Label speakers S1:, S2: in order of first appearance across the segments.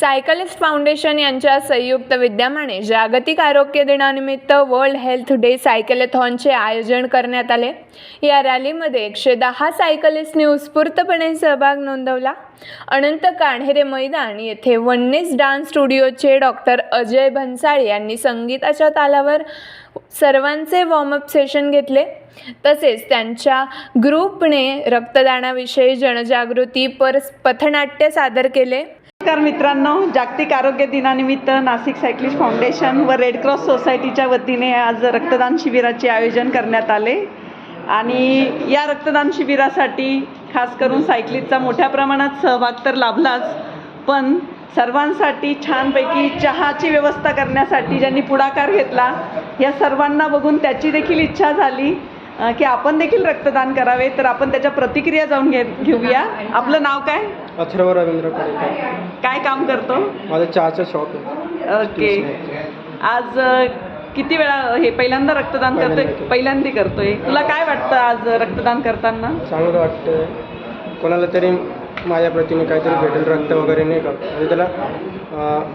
S1: Cyclist foundation यांच्या संयुक्त विद्यमाने जागतिक आरोग्य दिनानिमित्त वर्ल्ड हेल्थ डे सायकलथॉनचे आयोजन करण्यात आले. या रॅलीमध्ये एकशे दहा सायकलिस्टनी उत्स्फूर्तपणे सहभाग नोंदवला. अनंत कान्हेरे मैदान येथे वन्नीस डान्स स्टुडिओचे डॉक्टर अजय भन्साळे यांनी संगीताच्या तालावर सर्वांचे वॉर्मअप सेशन घेतले. तसेच त्यांच्या ग्रुपने रक्तदानाविषयी जनजागृती पर पथनाट्य सादर केले.
S2: नमस्कार मित्रांनो जागतिक आरोग्य दिनानिमित्त नाशिक सायक्लिस्ट फाउंडेशन व रेड क्रॉस सोसायटीच्या वतीने आज रक्तदान शिबिराचे आयोजन करण्यात आले. आणि या रक्तदान शिबिरासाठी खास करून सायक्लिस्टचा मोठ्या प्रमाणात सहभाग तर लाभलाच पण सर्वांसाठी छानपैकी चहाची व्यवस्था करण्यासाठी ज्यांनी पुढाकार घेतला या सर्वांना बघून त्याची देखील इच्छा झाली. की आपण देखील रक्तदान करावे तर आपण त्याच्या प्रतिक्रिया जाऊन घे घेऊया. आपलं नाव काय?
S3: अथर्व रवींद्र पडेकर
S2: काय काम करतो?
S3: माझं चहाचं शॉप आहे.
S2: ओके. आज किती वेळा हे पहिल्यांदा रक्तदान करतोय?
S3: पहिल्यांदा.
S2: करतोय. तुला काय वाटतं आज रक्तदान करताना?
S3: चांगलं वाटतं कोणाला तरी माझ्या प्रतीने काहीतरी भेटेल रक्त वगैरे नाही का? म्हणजे त्याला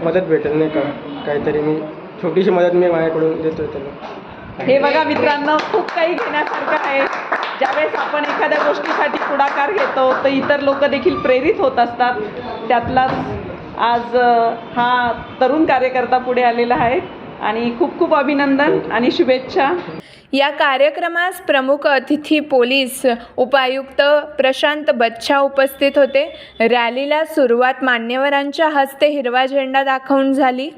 S3: मदत भेटेल नाही का? काहीतरी मी छोटीशी मदत मी माझ्याकडून देतोय त्याला.
S2: हे बघा मित्रांनो खूप काही घेण्यासारखं आहे. ज्यावेळेस आपण एखाद्या गोष्टीसाठी पुढाकार घेतो तर इतर लोक देखील प्रेरित होत असतात. त्यातलाच आज हा तरुण कार्यकर्ता पुढे आलेला आहे. आणि खूप खूप अभिनंदन आणि शुभेच्छा.
S1: या कार्यक्रमास प्रमुख अतिथी पोलीस उपायुक्त प्रशांत बच्छा उपस्थित होते. रॅलीला सुरुवात मान्यवरांच्या हस्ते हिरवा झेंडा दाखवून झाली.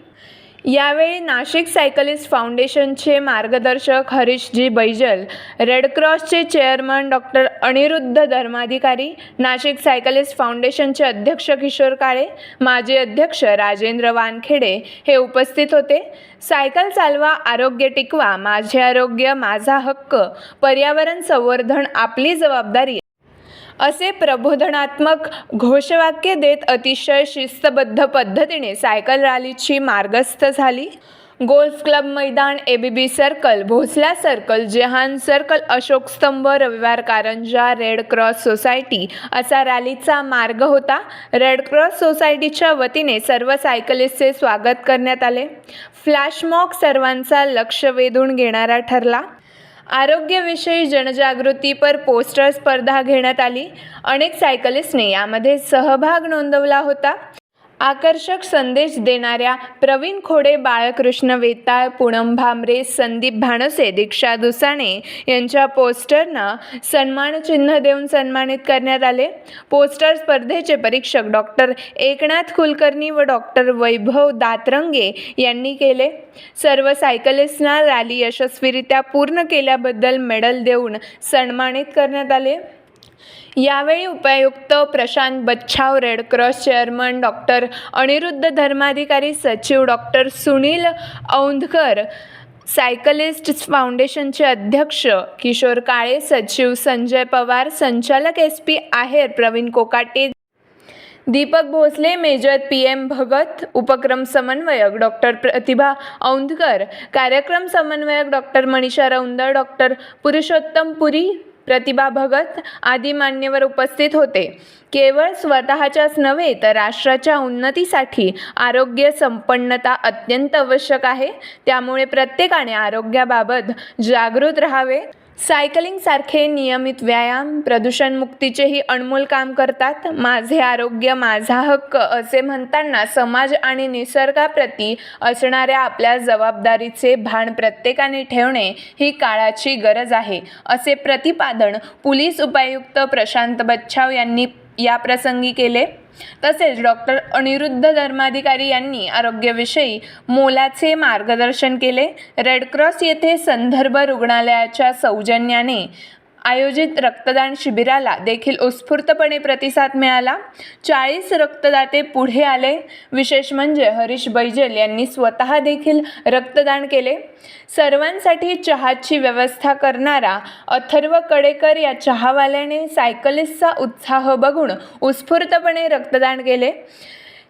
S1: यावेळी नाशिक सायकलिस्ट फाउंडेशनचे मार्गदर्शक Harishji Baijal Red क्रॉसचे chairman doctor Aniruddha Dharmadhikari Nashik Cyclist फाउंडेशनचे अध्यक्ष किशोर काळे माजी अध्यक्ष राजेंद्र वानखेडे हे उपस्थित होते. सायकल चालवा आरोग्य टिकवा माझे आरोग्य माझा हक्क पर्यावरण संवर्धन आपली जबाबदारी. असे प्रबोधनात्मक घोषवाक्य देत अतिशय शिस्तबद्ध पद्धतीने सायकल रॅलीची मार्गस्थ झाली. गोल्फ क्लब मैदान A B B circle Bhosla circle Jehan circle Ashok Stambh Raviwar Karanja red cross society असा रॅलीचा मार्ग होता. रेड क्रॉस सोसायटीच्या वतीने सर्व सायकलिस्टचे स्वागत करण्यात आले. फ्लॅशमॉक सर्वांचा लक्ष वेधून घेणारा ठरला. आरोग्यविषयी जनजागृतीपर पोस्टर स्पर्धा घेण्यात आली. अनेक सायकलिस्टने यामध्ये सहभाग नोंदवला होता. आकर्षक संदेश देणाऱ्या प्रवीण खोडे बाळकृष्ण वेताळ पूनम भामरे संदीप भाणसे दीक्षा दुसाणे यांच्या पोस्टरना सन्मानचिन्ह देऊन सन्मानित करण्यात आले. पोस्टर स्पर्धेचे परीक्षक डॉक्टर एकनाथ कुलकर्णी व डॉक्टर वैभव दातरंगे यांनी केले. सर्व सायकलिस्टना रॅली यशस्वीरित्या पूर्ण केल्याबद्दल मेडल देऊन सन्मानित करण्यात आले. यावेळी उपायुक्त Prashant Bachhav Red Cross chairman doctor Aniruddha Dharmadhikari सचिव डॉक्टर सुनील औंधकर सायकलिस्ट फाउंडेशनचे अध्यक्ष किशोर काळे सचिव संजय पवार संचालक S P Aher Pravin Kokate Deepak Bhosale major P M Bhagat उपक्रम समन्वयक डॉक्टर प्रतिभा औंधकर कार्यक्रम समन्वयक डॉक्टर मनीषा रौंदळ डॉक्टर पुरुषोत्तम पुरी प्रतिभा भगत आदी मान्यवर उपस्थित होते. केवळ स्वतःच्याच नव्हे तर राष्ट्राच्या उन्नतीसाठी आरोग्य संपन्नता अत्यंत आवश्यक आहे. त्यामुळे प्रत्येकाने आरोग्याबाबत जागृत राहावे. सायकलिंगसारखे नियमित व्यायाम प्रदूषणमुक्तीचेही अनमोल काम करतात. माझे आरोग्य माझा हक्क असे म्हणताना समाज आणि निसर्गाप्रती असणाऱ्या आपल्या जबाबदारीचे भान प्रत्येकाने ठेवणे ही काळाची गरज आहे. असे प्रतिपादन पोलीस उपायुक्त प्रशांत बच्छाव यांनी या प्रसंगी केले. तसेच डॉक्टर अनिरुद्ध धर्माधिकारी यांनी आरोग्यविषयी मोलाचे मार्गदर्शन केले. रेडक्रॉस येथे संदर्भ रुग्णालयाच्या सौजन्याने आयोजित रक्तदान शिबिराला देखील उत्स्फूर्तपणे प्रतिसाद मिळाला. चाळीस रक्तदाते पुढे आले. विशेष म्हणजे हरीश बैजल यांनी स्वतः देखील रक्तदान केले. सर्वांसाठी चहाची व्यवस्था करणारा अथर्व कडेकर या चहावाल्याने सायकलिस्टचा उत्साह बघून उत्स्फूर्तपणे रक्तदान केले.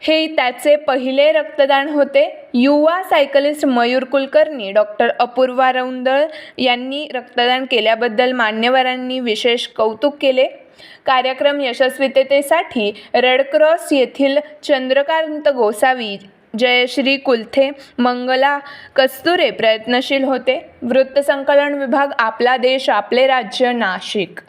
S1: हे त्याचे पहिले रक्तदान होते. युवा सायकलिस्ट मयूर कुलकर्णी डॉक्टर अपूर्वा रौंदळ यांनी रक्तदान केल्याबद्दल मान्यवरांनी विशेष कौतुक केले. कार्यक्रम यशस्वीतेसाठी रेडक्रॉस येथील चंद्रकांत गोसावी जयश्री कुलथे मंगला कस्तुरे प्रयत्नशील होते. वृत्तसंकलन विभाग आपला देश आपले राज्य नाशिक.